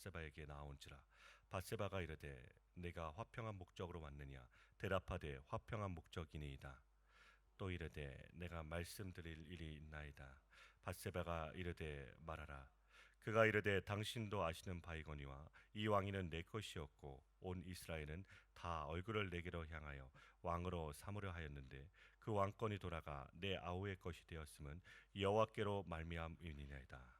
바세바에게 나온지라. 바세바가 이르되 내가 화평한 목적으로 왔느냐? 대답하되 화평한 목적이니이다. 또 이르되 내가 말씀드릴 일이 있나이다. 바세바가 이르되 말하라. 그가 이르되 당신도 아시는 바이거니와 이 왕위는 내 것이었고 온 이스라엘은 다 얼굴을 내게로 향하여 왕으로 삼으려 하였는데 그 왕권이 돌아가 내 아우의 것이 되었음은 여호와께로 말미암이니이다.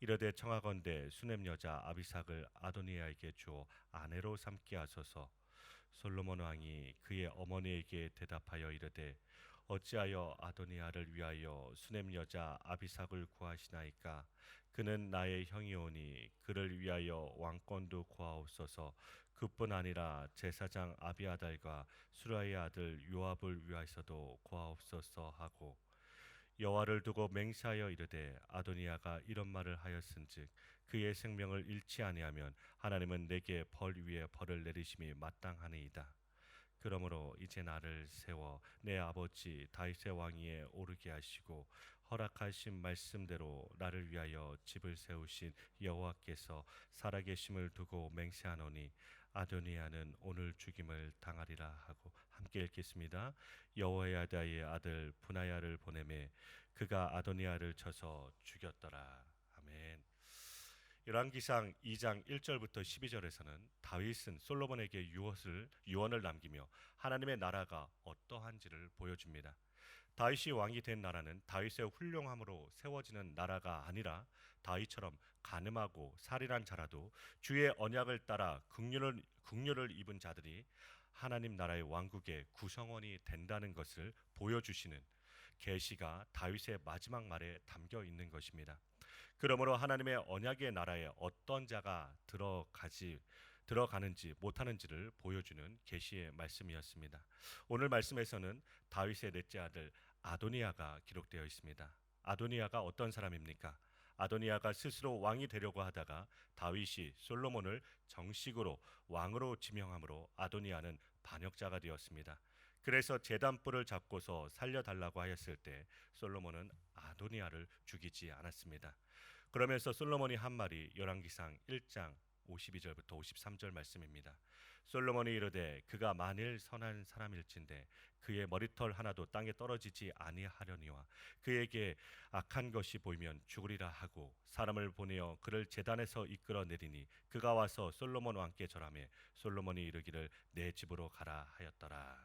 이르되 청하건대 수넴 여자 아비삭을 아도니아에게 주어 아내로 삼게 하소서. 솔로몬 왕이 그의 어머니에게 대답하여 이르되 어찌하여 아도니아를 위하여 수넴 여자 아비삭을 구하시나이까? 그는 나의 형이오니 그를 위하여 왕권도 구하옵소서. 그뿐 아니라 제사장 아비아달과 수라의 아들 요압을 위하여서도 구하옵소서 하고 여호와를 두고 맹세하여 이르되 아도니아가 이런 말을 하였은즉 그의 생명을 잃지 아니하면 하나님은 내게 벌 위에 벌을 내리심이 마땅하니이다. 그러므로 이제 나를 세워 내 아버지 다윗의 왕위에 오르게 하시고 허락하신 말씀대로 나를 위하여 집을 세우신 여호와께서 살아계심을 두고 맹세하노니 아도니아는 오늘 죽임을 당하리라 하고 함께 읽겠습니다. 여호야다의 아들 분하야를 보내매 그가 아도니아를 쳐서 죽였더라. 아멘. 열왕기상 2장 1절부터 12절에서는 다윗은 솔로몬에게 유언을 유언을 남기며 하나님의 나라가 어떠한지를 보여줍니다. 다윗이 왕이 된 나라는 다윗의 훌륭함으로 세워지는 나라가 아니라 다윗처럼 가늠하고 살인한 자라도 주의 언약을 따라 국률을 국률을 입은 자들이 하나님 나라의 왕국의 구성원이 된다는 것을 보여주시는 계시가 다윗의 마지막 말에 담겨 있는 것입니다. 그러므로 하나님의 언약의 나라에 어떤 자가 들어가지 들어가는지 못하는지를 보여주는 계시의 말씀이었습니다. 오늘 말씀에서는 다윗의 넷째 아들 아도니아가 기록되어 있습니다. 아도니아가 어떤 사람입니까? 아도니아가 스스로 왕이 되려고 하다가 다윗이 솔로몬을 정식으로 왕으로 지명함으로 아도니아는 반역자가 되었습니다. 그래서 제단불을 잡고서 살려달라고 하였을 때 솔로몬은 아도니아를 죽이지 않았습니다. 그러면서 솔로몬이 한 말이 열왕기상 1장 52절부터 53절 말씀입니다. 솔로몬이 이르되 그가 만일 선한 사람일진데 그의 머리털 하나도 땅에 떨어지지 아니하려니와 그에게 악한 것이 보이면 죽으리라 하고 사람을 보내어 그를 제단에서 이끌어 내리니 그가 와서 솔로몬 왕께 절하매 솔로몬이 이르기를 내 집으로 가라 하였더라.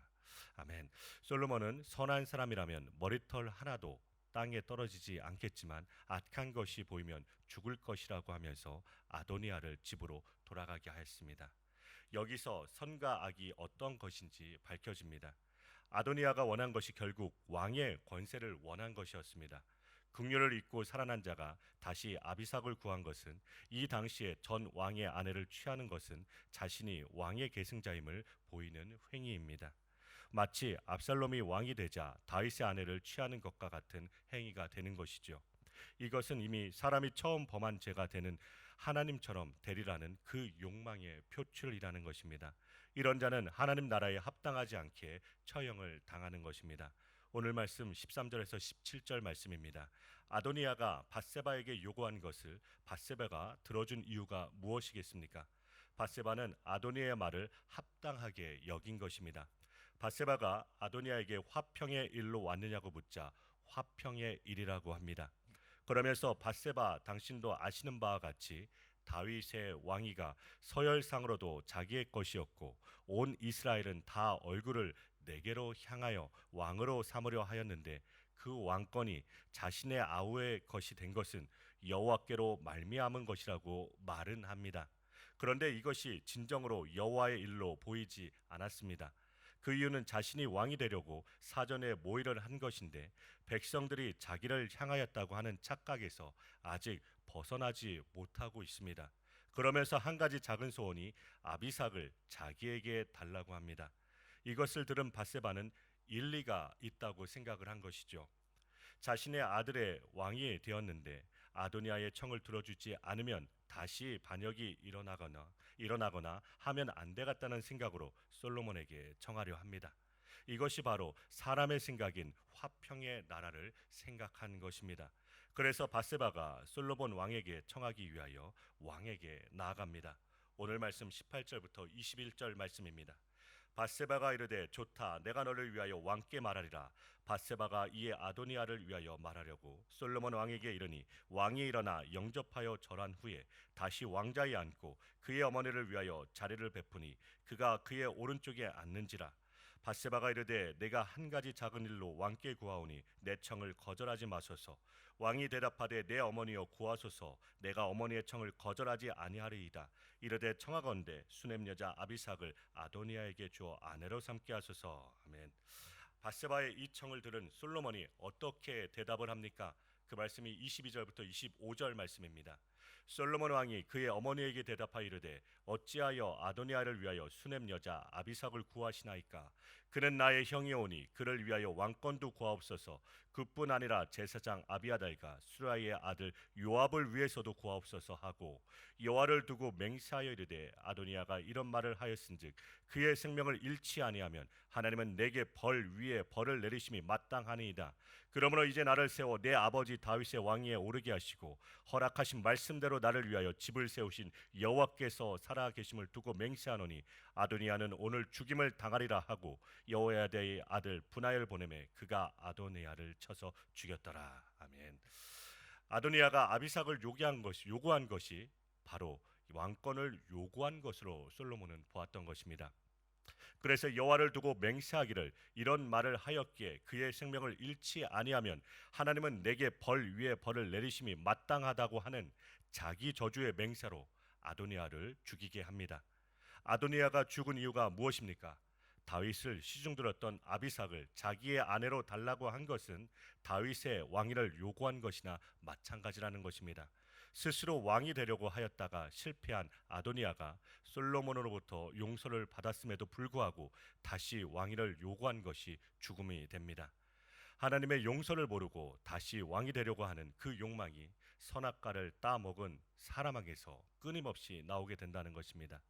아멘. 솔로몬은 선한 사람이라면 머리털 하나도 땅에 떨어지지 않겠지만 악한 것이 보이면 죽을 것이라고 하면서 아도니아를 집으로 돌아가게 하였습니다. 여기서 선과 악이 어떤 것인지 밝혀집니다. 아도니아가 원한 것이 결국 왕의 권세를 원한 것이었습니다. 국률을 잊고 살아난 자가 다시 아비삭을 구한 것은 이 당시에 전 왕의 아내를 취하는 것은 자신이 왕의 계승자임을 보이는 행위입니다. 마치 압살롬이 왕이 되자 다윗의 아내를 취하는 것과 같은 행위가 되는 것이죠. 이것은 이미 사람이 처음 범한 죄가 되는 하나님처럼 되리라는 그 욕망의 표출이라는 것입니다. 이런 자는 하나님 나라에 합당하지 않게 처형을 당하는 것입니다. 오늘 말씀 13절에서 17절 말씀입니다. 아도니아가 바세바에게 요구한 것을 바세바가 들어준 이유가 무엇이겠습니까? 바세바는 아도니아의 말을 합당하게 여긴 것입니다. 바세바가 아도니아에게 화평의 일로 왔느냐고 묻자 화평의 일이라고 합니다. 그러면서 바세바 당신도 아시는 바와 같이 다윗의 왕위가 서열상으로도 자기의 것이었고 온 이스라엘은 다 얼굴을 내게로 향하여 왕으로 삼으려 하였는데 그 왕권이 자신의 아우의 것이 된 것은 여호와께로 말미암은 것이라고 말은 합니다. 그런데 이것이 진정으로 여호와의 일로 보이지 않았습니다. 그 이유는 자신이 왕이 되려고 사전에 모의를 한 것인데 백성들이 자기를 향하였다고 하는 착각에서 아직 벗어나지 못하고 있습니다. 그러면서 한 가지 작은 소원이 아비삭을 자기에게 달라고 합니다. 이것을 들은 바세바는 일리가 있다고 생각을 한 것이죠. 자신의 아들의 왕이 되었는데 아도니아의 청을 들어주지 않으면 다시 반역이 일어나거나 일어나거나 하면 안 되겠다는 생각으로 솔로몬에게 청하려 합니다. 이것이 바로 사람의 생각인 화평의 나라를 생각한 것입니다. 그래서 바세바가 솔로몬 왕에게 청하기 위하여 왕에게 나아갑니다. 오늘 말씀 18절부터 21절 말씀입니다. 바세바가 이르되 좋다. 내가 너를 위하여 왕께 말하리라. 바세바가 이에 아도니아를 위하여 말하려고 솔로몬 왕에게 이르니 왕이 일어나 영접하여 절한 후에 다시 왕자에 앉고 그의 어머니를 위하여 자리를 베푸니 그가 그의 오른쪽에 앉는지라. 바세바가 이르되 내가 한 가지 작은 일로 왕께 구하오니 내 청을 거절하지 마소서 왕이 대답하되 내 어머니여 구하소서. 내가 어머니의 청을 거절하지 아니하리이다. 이르되 청하건대 수넴 여자 아비삭을 아도니아에게 주어 아내로 삼게 하소서. 아멘. 바세바의 이 청을 들은 솔로몬이 어떻게 대답을 합니까? 그 말씀이 22절부터 25절 말씀입니다. 솔로몬 왕이 그의 어머니에게 대답하여 이르되 어찌하여 아도니아를 위하여 수넴 여자 아비삭을 구하시나이까 그는 나의 형이 오니 그를 위하여 왕권도 구하옵소서. 그뿐 아니라 제사장 아비아달과 수라의 아들 요압을 위해서도 구하옵소서 하고 여호와를 두고 맹세하여 이르되 아도니아가 이런 말을 하였은즉 그의 생명을 잃지 아니하면 하나님은 내게 벌 위에 벌을 내리심이 마땅하니이다. 그러므로 이제 나를 세워 내 아버지 다윗의 왕위에 오르게 하시고 허락하신 말씀대로 나를 위하여 집을 세우신 여호와께서 살아 계심을 두고 맹세하노니 아도니아는 오늘 죽임을 당하리라 하고 여호야다의 아들 분하엘 보내매 그가 아도니아를 쳐서 죽였더라 아멘 아도니아가 아비삭을 요구한 것이 요구한 것이 바로 왕권을 요구한 것으로 솔로몬은 보았던 것입니다. 그래서 여호와를 두고 맹세하기를 이런 말을 하였기에 그의 생명을 잃지 아니하면 하나님은 내게 벌 위에 벌을 내리심이 마땅하다고 하는 자기 저주의 맹세로 아도니아를 죽이게 합니다. 아도니아가 죽은 이유가 무엇입니까? 다윗을 시중들었던 아비삭을 자기의 아내로 달라고 한 것은 다윗의 왕위를 요구한 것이나 마찬가지라는 것입니다. 스스로 왕이 되려고 하였다가 실패한 아도니아가 솔로몬으로부터 용서를 받았음에도 불구하고 다시 왕위를 요구한 것이 죽음이 됩니다. 하나님의 용서를 모르고 다시 왕이 되려고 하는 그 욕망이 선악과를 따먹은 사람에게서 끊임없이 나오게 된다는 것입니다.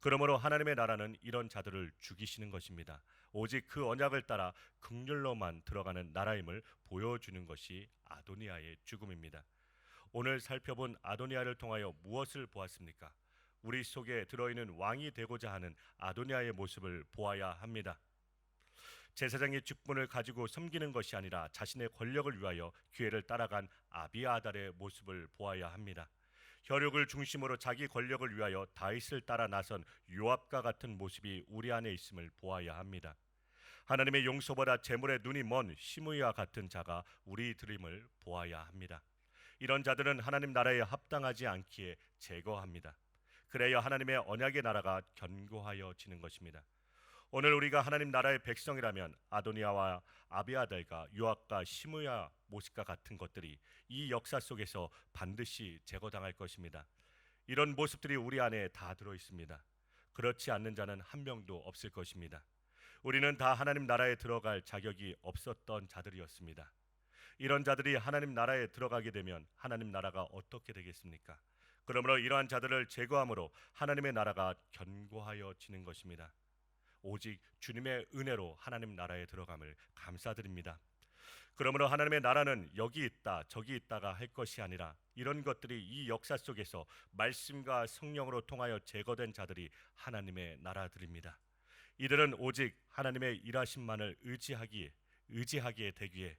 그러므로 하나님의 나라는 이런 자들을 죽이시는 것입니다. 오직 그 언약을 따라 극률로만 들어가는 나라임을 보여주는 것이 아도니아의 죽음입니다. 오늘 살펴본 아도니아를 통하여 무엇을 보았습니까? 우리 속에 들어있는 왕이 되고자 하는 아도니아의 모습을 보아야 합니다. 제사장의 직분을 가지고 섬기는 것이 아니라 자신의 권력을 위하여 기회를 따라간 아비아달의 모습을 보아야 합니다. 혈육을 중심으로 자기 권력을 위하여 다윗을 따라 나선 요압과 같은 모습이 우리 안에 있음을 보아야 합니다. 하나님의 용서보다 재물에 눈이 먼 시므이와 같은 자가 우리 드림을 보아야 합니다. 이런 자들은 하나님 나라에 합당하지 않기에 제거합니다. 그래야 하나님의 언약의 나라가 견고하여지는 것입니다. 오늘 우리가 하나님 나라의 백성이라면 아도니아와 아비아달과 요압과 시므야 모습과 같은 것들이 이 역사 속에서 반드시 제거당할 것입니다. 이런 모습들이 우리 안에 다 들어 있습니다. 그렇지 않는 자는 한 명도 없을 것입니다. 우리는 다 하나님 나라에 들어갈 자격이 없었던 자들이었습니다. 이런 자들이 하나님 나라에 들어가게 되면 하나님 나라가 어떻게 되겠습니까? 그러므로 이러한 자들을 제거함으로 하나님의 나라가 견고하여지는 것입니다. 오직 주님의 은혜로 하나님 나라에 들어감을 감사드립니다. 그러므로 하나님의 나라는 여기 있다 저기 있다가 할 것이 아니라 이런 것들이 이 역사 속에서 말씀과 성령으로 통하여 제거된 자들이 하나님의 나라들입니다. 이들은 오직 하나님의 일하심만을 의지하기 의지하게 되기에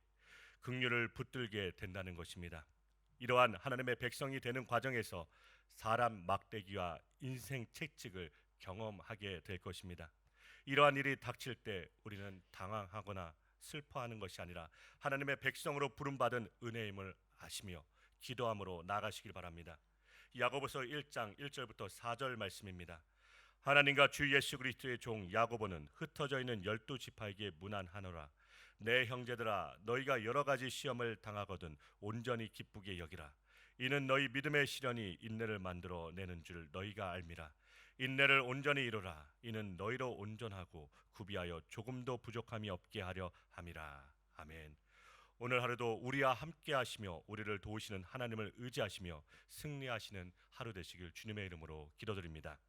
긍휼을 붙들게 된다는 것입니다. 이러한 하나님의 백성이 되는 과정에서 사람 막대기와 인생 채찍을 경험하게 될 것입니다. 이러한 일이 닥칠 때 우리는 당황하거나 슬퍼하는 것이 아니라 하나님의 백성으로 부름받은 은혜임을 아시며 기도함으로 나가시길 바랍니다. 야고보서 1장 1절부터 4절 말씀입니다. 하나님과 주 예수 그리스도의 종 야고보는 흩어져 있는 열두 지파에게 문안하노라. 내 형제들아 너희가 여러 가지 시험을 당하거든 온전히 기쁘게 여기라. 이는 너희 믿음의 시련이 인내를 만들어 내는 줄 너희가 알미라. 인내를 온전히 이루라. 이는 너희로 온전하고 구비하여 조금도 부족함이 없게 하려 함이라. 아멘. 오늘 하루도 우리와 함께 하시며 우리를 도우시는 하나님을 의지하시며 승리하시는 하루 되시길 주님의 이름으로 기도드립니다.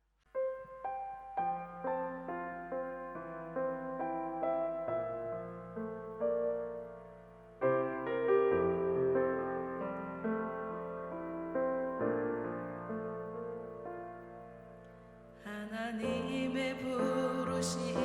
하나님의 부르심